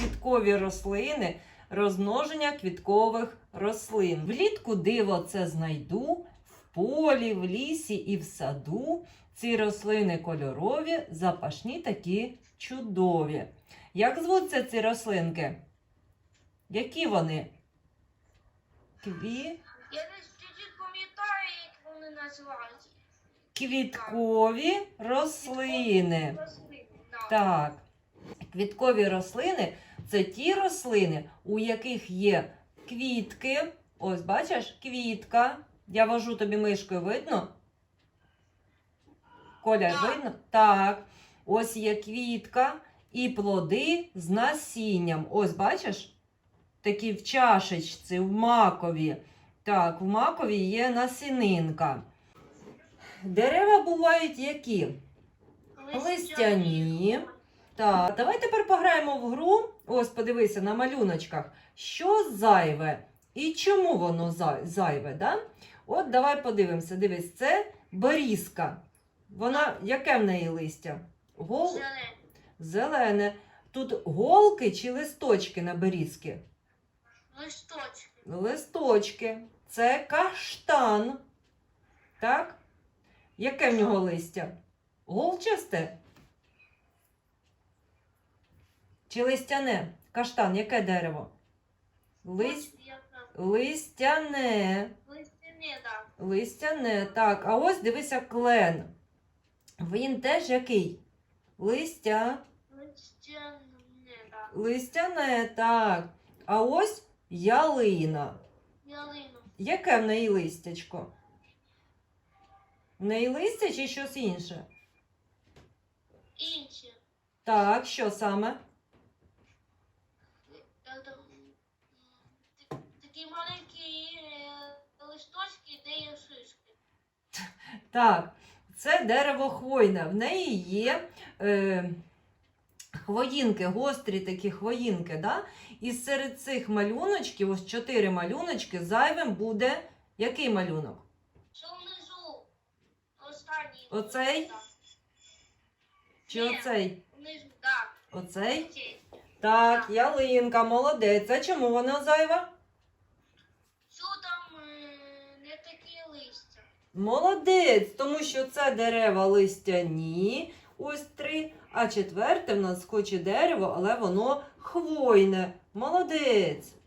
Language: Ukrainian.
квіткові рослини, розмноження квіткових рослин. Влітку диво це знайду, в полі, в лісі і в саду. Ці рослини кольорові, запашні такі чудові. Як звуться ці рослинки? Які вони? Кві... Я чуть-чуть пам'ятаю, як вони називаються. Квіткові рослини. Рослини, да. Так. Квіткові рослини це ті рослини, у яких є квітки. Ось, бачиш, квітка. Я вожу тобі мишкою, видно? Коля, Так. видно? Так. Ось є квітка і плоди з насінням. Ось, бачиш? Такі в чашечці, в макові. Так, в макові є насінинка. Дерева бувають які? Листяні. Так, давай тепер пограємо в гру. Ось, подивися на малюночках. Що зайве і чому воно зайве, да? От давай подивимося. Дивись, це берізка. Вона, яке в неї листя? Гол... Зелені. Зелене. Тут голки чи листочки на берізки? Листочки. Листочки. Це каштан. Так? Яке в нього листя? Голчасте? Чи листяне? Каштан, яке дерево? Лист... Яка. Листяне. Так. Листяне. Так, а ось дивися клен. Він теж який? Листя. Листяні, так. Листяне, так. А ось ялина. Ялину. Яке в неї листячко? В неї листя чи щось інше? Інші. Так, що саме? Як там, м, т- Такі маленькі е, листочки, де є шишки. Так, це дерево хвойне. В неї є е, хвоїнки, гострі такі хвоїнки. Да? І серед цих малюночків, ось чотири малюночки, зайвим буде який малюнок? Що внизу? Останній. Оцей? Чи Ні. оцей? Внизу, так. Оцей? Оцей. Так, ялинка, молодець. А чому вона зайва? Що там е, не такі листя? Молодець, тому що це дерева листяні, ось три, а четверте в нас хоч дерево, але воно хвойне. Молодець.